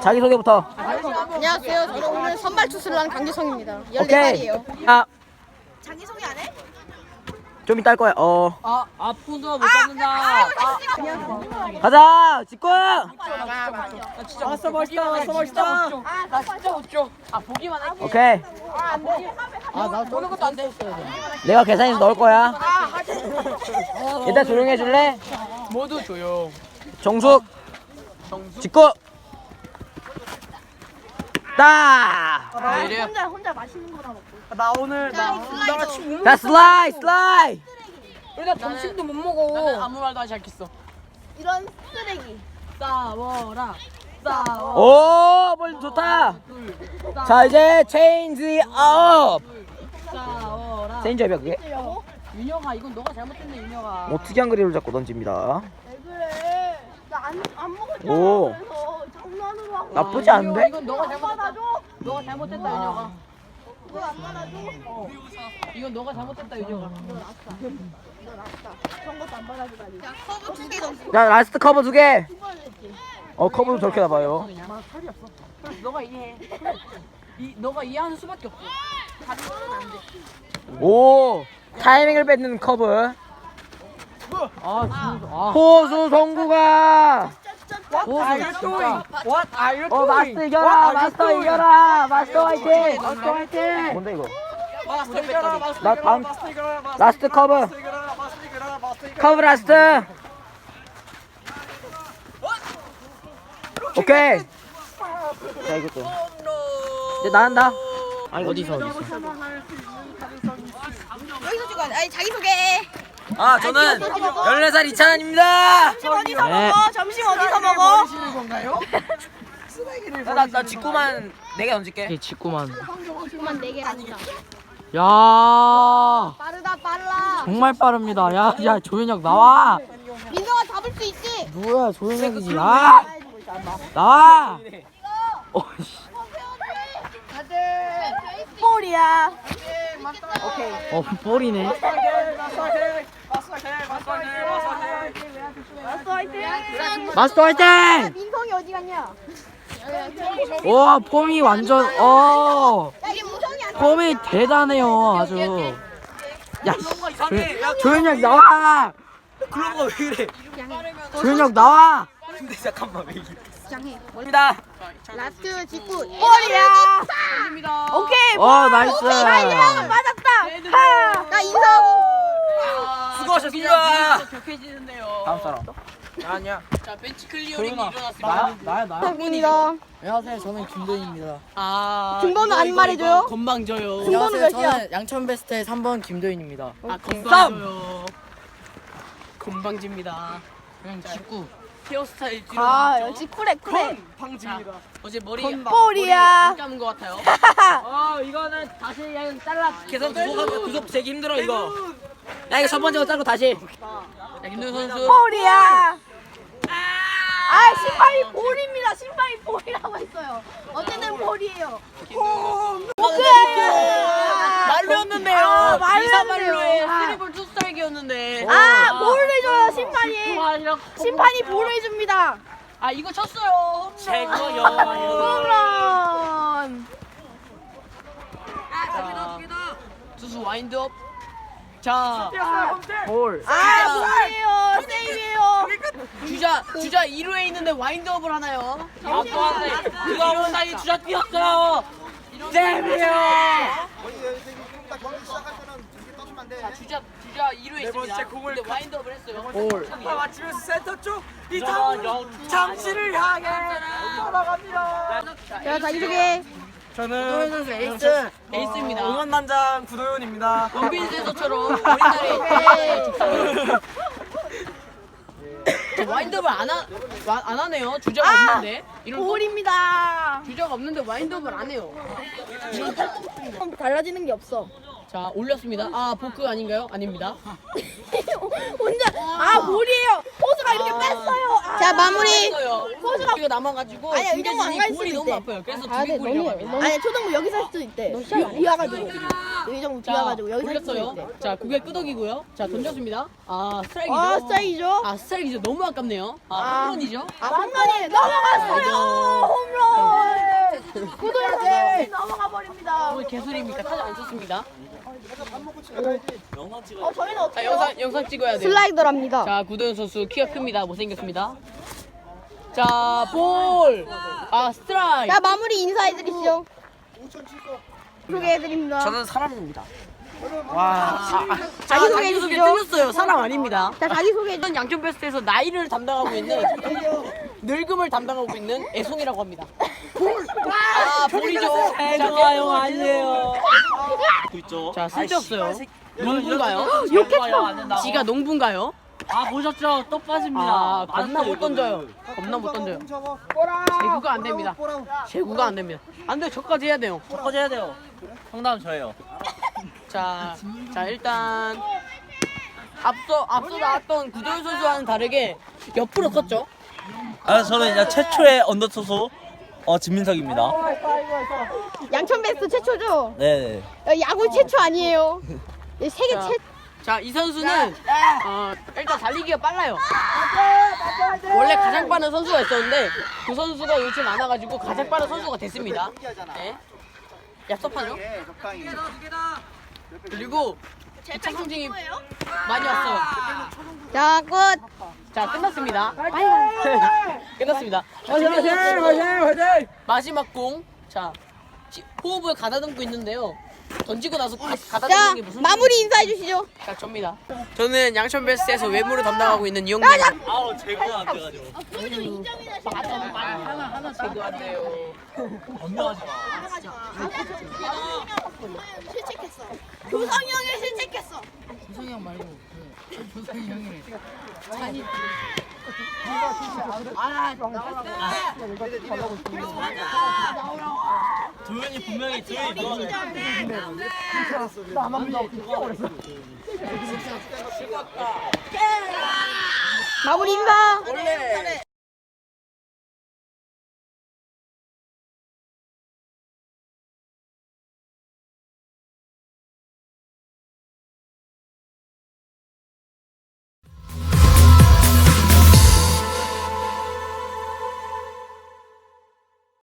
자기 소개부터. 안녕하세요. 저는 오늘 선발 투수를 한 강재성입니다. 오케이. 14살이에요. 아, 자기 소개 안 해? 좀 이따 할 거야. 어. 아, 아 폰도 못 받는다. 가자. 직구. 나 진짜 왔어 멋있다. 왔어 멋있다. 나 진짜 못 줘. 아 보기만 할게. 오케이. 아나 쏘는 것도 안 돼. 내가 계산해서 넣을 거야. 일단 조용히 해줄래? 모두 조용. 정숙. 직구. 따. 왜 이래요? 혼자 혼자 마시는 거다 먹고. 나 오늘 나 슬라이더. 자, 슬라이, 슬라이. 나 점심도 못 먹어. 나는 아무 말도 하지 않겠어. 이런 쓰레기. 싸워라. 싸워. 오, 볼 좋다. 자, 이제 체인지 업. 싸워라. 체인지 업이야, 그게? 윤영아 이건 너가 잘못했네 윤영아. 오, 특이한 그림을 잡고 던집니다. 왜 그래? 나 안 안 먹었잖아. 오. 그래서 장난으로 하고. 나쁘지 않은데? 이건 너가 잘못했다. 너가 잘못했다 윤영아. 이거 안 받아줘? 이건 너가 잘못했다 윤영아. 그런 것도 안 받아주다니. 두개. 자, 라스트 커버 두 개. 어, 커버도 저렇게 나봐요. 그냥 살이 없어. 너가 이해해. 이 너가 이해하는 수밖에 없어. 다른 거는 안 돼. 오, 타이밍을 뺏는 커브. 아 진짜. 아. 호수 송구가. What are you doing? What are you 어, 마스터 이겨라. 마스터 이겨라. 마스터 화이팅. 마스터 화이팅! 뭔데 이거? 마스터 이겨라, 마스터 나 다음 라스트 커브. 커브 라스트. 오케이. 자 이것도. 이제 나간다. 아니 어디서 어디서? 여기서 찍어. 아니 자기 소개. 아 저는 14살 이찬환입니다. 점심 어디서 네. 먹어? 점심 어디서 먹어? 나, 나 직구만 4개 던질게. 직구만. 지금만 네 개랍니다. 야 빠르다 빨라. 정말 빠릅니다. 야, 야 조현혁 나와. 민서가 잡을 수 있지. 누구야 조현혁이지? 나 나와. 어, 씨. 볼이야. 어 볼이네. 마스터 화이팅. 마스터 화이팅! 민성이 어디 갔냐? 와 폼이 완전 어 폼이 대단해요 아주. 야 조- 조현혁 나와. 글로버가 왜 이래? 조현혁 나와. 근데 잠깐만 왜 이래? 장해. 입니다. 라스트 직구. 볼이야. 오케이. 어 나이스. 맞았다. 하. 나 인사하고. 수고하셨습니다. 격해지는데요. 다음 사람. 아니야. 자 벤치 클리어링이 일어났습니다. 나야 나야. 상군이다. 안녕하세요. 저는 김도인입니다. 아 등번호 안 말해줘요? 건방 져요. 등번호 몇이야? 저는 양천 베스트의 3번 김도인입니다. 아 쌈! 건방 져요. 건방집니다. 그냥 직구. 헤어스타일 뒤로. 아 역시 쿨해 쿨해. 건방집니다. 어제 머리 볼이야. 안 감은 것 같아요. 어 이거는 다시 그냥 잘라. 계산 구속 구속 재기 힘들어 이거. 야 이거 첫 번째 거 자르고 다시. 야, 김도인 선수. 볼이야. 아 신발이 볼입니다. 신발이 볼이라고 했어요. 어쨌든 볼이에요. 오케이. 말로였는데요. 아, 말로였네요. 이사말로의 아. 쓰리볼 투스트라이크였는데. 아 볼을 줘요 신발이. 그거 아니라 심판이 볼을 줍니다. 아 이거 쳤어요. 최고요. 홈런. 투수 와인드업. 자 볼. 아 볼이에요. 세이브예요. 주자 주자 2루에 있는데 와인드업을 하나요? 아 또한테 이거 온다니 주자 뛰었어요. 잼이요. 자 주자 주자 2루에 있습니다. 근데 와인드업을 했어요. 볼. 맞추면서 센터 쪽 이타구 잠시를 향해 날아갑니다. 자 소개. 도현 선수 에이스 에이스입니다. 응원 단장 구도현입니다. 원빈 센서처럼 어린 날에 직선. 저 와인드업을 안, 하, 와- 안 하네요. 주자가 아! 없는데. 이런 거- 볼입니다. 주자가 없는데 와인드업을 안 해요. 달라지는 게 없어. 자 올렸습니다. 아 보크 아닌가요? 아닙니다. 혼자 아 볼이에요. 포수가 이렇게 뺐어요. 자 마무리. 포즈가 이거 남아가지고 아니야, 이정도 안갈 수도 너무 있대. 아파요. 그래서 아, 네, 두개골이라고 너무 합니다. 아니 초등부 여기서 할 수도 있대. 위 와가지고 이정 자 비와가지고 여기서 할 수도 올렸어요. 있대. 자 고개 끄덕이고요. 자 던졌습니다. 아 스트라이크죠. 아 스트라이크죠. 아 스트라이크죠. 너무 아깝네요. 아 아. 홈런이죠. 아 홈런이 넘어갔어요. 홈런. 구도에서 넘어가 버립니다. 오늘 개소리입니까? 타자 안 썼습니다. 어 저희는 자 어떻게 영상 영상 찍어야 돼요. 슬라이더랍니다. 자 구도현 선수 키가 큽니다. 못생겼습니다. 자 볼. 아 스트라이크. 자 마무리 인사해드리시죠. 소개해드립니다. 저는 사람입니다. 와. 자, 자기소개 자기 소개 해주시죠. 틀렸어요. 사람 아닙니다. 자 자기 소개. 이번 양천 베스트에서 나이를 담당하고 있는 늙음을 담당하고 있는 애송이라고 합니다. 볼. 아 볼이죠. 좋아요 아니에요. 자 쓸데없어요. 농부인가요? 지가 농부인가요? 아 보셨죠? 또 빠집니다. 아 겁나 못 던져요. 겁나 못 던져요. 제구가 안 됩니다. 제구가 안 됩니다. 안 돼, 저까지 해야 돼요. 터져야 돼요. 정답은 저예요. 자, 자 일단 앞서 앞서 나왔던 구도현 선수와는 다르게 옆으로 컸죠. 아 저는 이제 최초의 언더 투수 어 진민석입니다. 양천 베스트 최초죠. 네. 어, 야구 최초 아니에요. 예, 세계 자, 최. 자, 이 선수는 어, 일단 달리기가 빨라요. 원래 가장 빠른 선수가 있었는데 그 선수가 요즘 안 와가지고 가장 빠른 선수가 됐습니다. 네. 얍섭하죠? 그리고 기차 상징이 많이 왔어요. 자 끝. 자, 끝났습니다. 끝났습니다. 마지막 공. 자, 지- 호흡을 가다듬고 있는데요. 던지고 나서 가- 자 가다듬는 게 무슨 마무리 인사해 주시죠. 자, 접니다. 저는 양천 베스트에서 외모를 담당하고 있는 이영민입니다. 아우 제구가 안 돼가지고. 하나 하나 제거한대요. 건너하지 마. 실책했어. 교성이 형이 실책했어. 도현이 분명히 도현이 너. 마무리 인사. 원래